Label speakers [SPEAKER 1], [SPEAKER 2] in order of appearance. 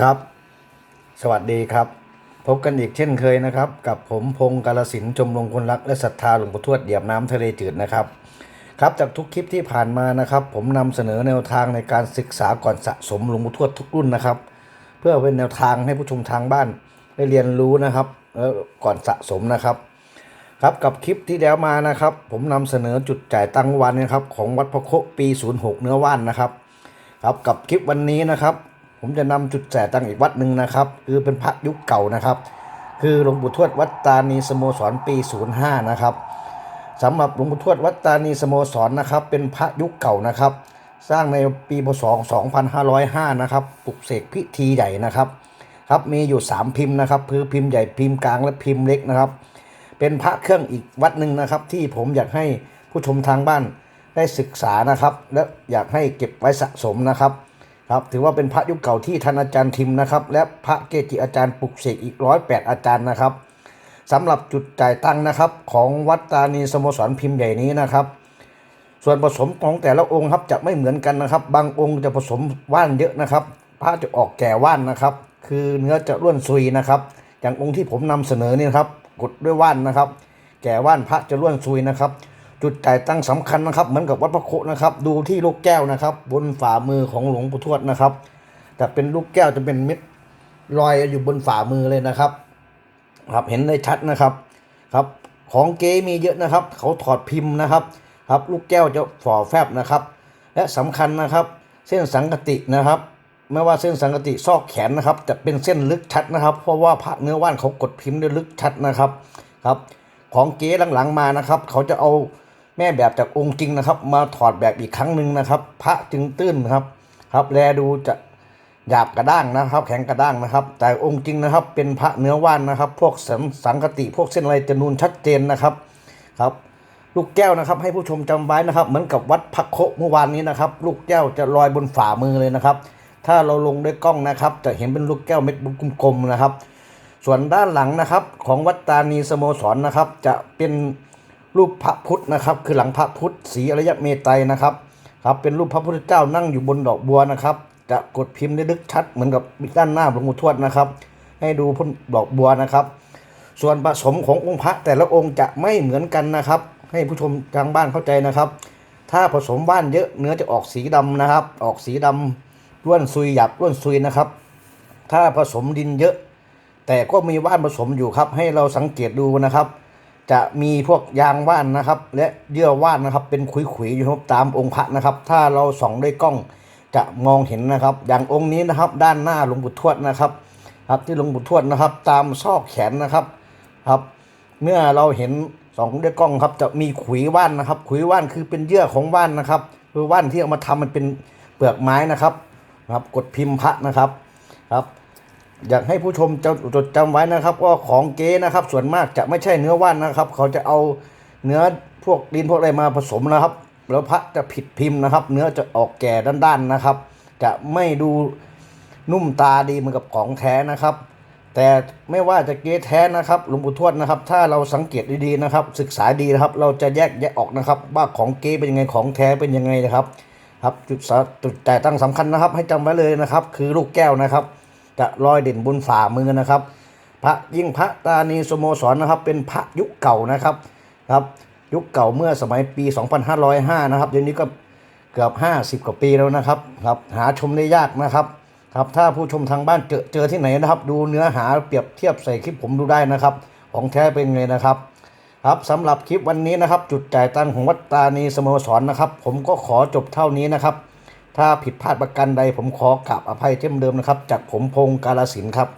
[SPEAKER 1] ครับ สวัสดีครับ พบกันอีกเช่นเคยนะครับ กับผมพงศ์กาลสินธุ์ชมรมคนรักและศรัทธาหลวงปู่ทวดเหยียบน้ำทะเลจืดนะครับ ครับจากทุกคลิปที่ผ่านมานะครับ ผมนำเสนอแนวทางในการศึกษาก่อนสะสมหลวงปู่ทวดทุกรุ่นนะครับ เพื่อเป็นแนวทางให้ผู้ชมทางบ้านได้เรียนรู้นะครับแล้วก่อนสะสมนะครับ ครับกับคลิปที่แล้วมานะครับ ผมนำเสนอจุดจ่ายตังวันนะครับ ของวัดพระโคปี 06 เนื้อว่านนะครับครับกับคลิปวันนี้นะครับ ผมจะนำจุดแจตังอีกวัดหนึ่งนะครับ คือเป็นพระยุคเก่านะครับ คือหลวงปู่ทวดวัดตานีสโมสรปี 05 นะครับสำหรับหลวงปู่ทวดวัดตานีสโมสรนะครับ เป็นพระยุคเก่านะครับ สร้างในปีพศ 2505 นะครับปลุกเสกพิธีใหญ่นะครับครับมีอยู่ 3 พิมพ์นะครับคือพิมพ์ใหญ่พิมพ์กลางและพิมพ์เล็กนะครับ เป็นพระเครื่องอีกวัดหนึ่งนะครับ ที่ผมอยากให้ผู้ชมทางบ้านได้ศึกษานะครับ และอยากให้เก็บไว้สะสมนะครับ ครับถือว่าเป็นพระยุคเก่าที่ท่านอาจารย์ทิมนะครับ และพระเกจิอาจารย์ปลุกเสกอีกร้อยแปดอาจารย์นะครับสำหรับจุดจ่ายตังนะครับ ของวัดตานีสโมสรพิมพ์ใหญ่นี้นะครับ ส่วนผสมของแต่ละองค์ครับจะไม่เหมือนกันนะครับ บางองค์จะผสมว่านเยอะนะครับ พระจะออกแก่ว่านนะครับ คือเนื้อจะร่วนซุยนะครับ อย่างองค์ที่ผมนำเสนอนี่ครับกดด้วยว่านนะครับ แก่ว่านพระจะร่วนซุยนะครับ จุดจ่ายตั้งค์สำคัญนะครับ เหมือนกับวัดพระโคนะครับ ดูที่ลูกแก้วนะครับ บนฝ่ามือของหลวงปู่ทวดนะครับ แต่เป็นลูกแก้วจะเป็นเม็ดลอยอยู่บนฝ่ามือเลยนะครับ ครับเห็นได้ชัดนะครับ ครับ ของเก๊มีเยอะนะครับ เขาถอดพิมพ์นะครับ ครับ ลูกแก้วจะฝ่อแฟบนะครับ และสำคัญนะครับ เส้นสังกตินะครับไม่ว่าเส้นสังกติซอกแขนนะครับจะเป็นเส้นลึกชัดนะครับ เพราะว่าพระเนื้อว่านเขากดพิมพ์ได้ลึกชัดนะครับ ครับ ของเก๊หลังๆมานะครับ เขาจะเอา แม่แบบจากองค์จริงนะครับ มาถอดแบบอีกครั้งหนึ่งนะครับ พระจึงตื้นนะครับ ครับแลดูจะหยาบกระด้างนะครับ แข็งกระด้างนะครับ แต่องค์จริงนะครับ เป็นพระเนื้อว่านนะครับ พวกสังสังกติพวกเส้นอะไรจะนูนชัดเจนนะครับครับ ลูกแก้วนะครับ ให้ผู้ชมจำไว้นะครับ เหมือนกับวัดพักโคเมื่อวานนี้นะครับ ลูกแก้วจะลอยบนฝ่ามือเลยนะครับ ถ้าเราลงด้วยกล้องนะครับ จะเห็นเป็นลูกแก้วเม็ดกลมๆนะครับ ส่วนด้านหลังนะครับ ของวัดตานีสโมสรนะครับ จะเป็น รูปพระพุทธนะครับ คือหลังพระพุทธสีอริยเมตไตรนะครับครับเป็นรูปพระพุทธเจ้านั่งอยู่บนดอกบัวนะครับ จะกดพิมพ์ได้ลึกชัดเหมือนกับด้านหน้าหลวงปู่ทวดนะครับ ให้ดูพ้นดอกบัวนะครับ ส่วนผสมขององค์พระแต่ละองค์จะไม่เหมือนกันนะครับ ให้ผู้ชมทางบ้านเข้าใจนะครับ ถ้าผสมว่านเยอะเนื้อจะออกสีดำนะครับ ออกสีดำร่วนซุยหยับร่วนซุยนะครับ ถ้าผสมดินเยอะ แต่ก็มีว่านผสมอยู่ครับ ให้เราสังเกตดูนะครับ จะมีพวกยางว่านนะครับ และเยื่อว่านนะครับ เป็นขุยๆอยู่ครับตามองค์พระนะครับ ถ้าเราส่องด้วยกล้องจะมองเห็นนะครับ อย่างองค์นี้นะครับ ด้านหน้าหลวงปู่ทวดนะครับ ครับที่หลวงปู่ทวดนะครับ ตามซอกแขนนะครับครับ เมื่อเราเห็นสองด้วยกล้องครับ จะมีขุยว่านนะครับ ขุยว่านคือเป็นเยื่อของว่านนะครับคือว่านที่เอามาทำมันเป็นเปลือกไม้นะครับครับ กดพิมพ์พระนะครับ ครับ อยากให้ผู้ชมจำจดจำไว้นะครับว่าของเก๊นะครับ ส่วนมากจะไม่ใช่เนื้อว่านนะครับ เขาจะเอาเนื้อพวกดินพวกอะไรมาผสมนะครับ แล้วพระจะผิดพิมพ์นะครับ เนื้อจะออกแก่ด้านๆนะครับ จะไม่ดูนุ่มตาดีเหมือนกับของแท้นะครับ แต่ไม่ว่าจะเก๊แท้นะครับหลวงปู่ทวดนะครับ ถ้าเราสังเกตดีๆนะครับ ศึกษาดีนะครับ เราจะแยกแยะออกนะครับว่าของเก๊เป็นยังไงของแท้เป็นยังไงนะครับ ครับจุดจุดแต่ตั้งสำคัญนะครับ ให้จำไว้เลยนะครับ คือลูกแก้วนะครับ จะลอยเด่นบนฝ่ามือนะครับ พระยิ่งพระตานีสโมสรนะครับ เป็นพระยุคเก่านะครับครับ ยุคเก่าเมื่อสมัยปี 2505 นะครับเดี๋ยวนี้ก็เกือบ 50 กว่าปีแล้วนะครับครับหาชมได้ยากนะครับครับถ้าผู้ชมทางบ้านเจอเจอที่ไหนนะครับ ดูเนื้อหาเปรียบเทียบใส่คลิปผมดูได้นะครับ ของแท้เป็นไงนะครับครับสำหรับคลิปวันนี้นะครับ จุดจ่ายตังค์ของวัดตานีสโมสรนะครับ ผมก็ขอจบเท่านี้นะครับ ถ้าผิดพลาดประการใดผมขอกราบอภัยเช่นเดิมนะครับ จากผมพงศ์กาลสินธุ์ครับ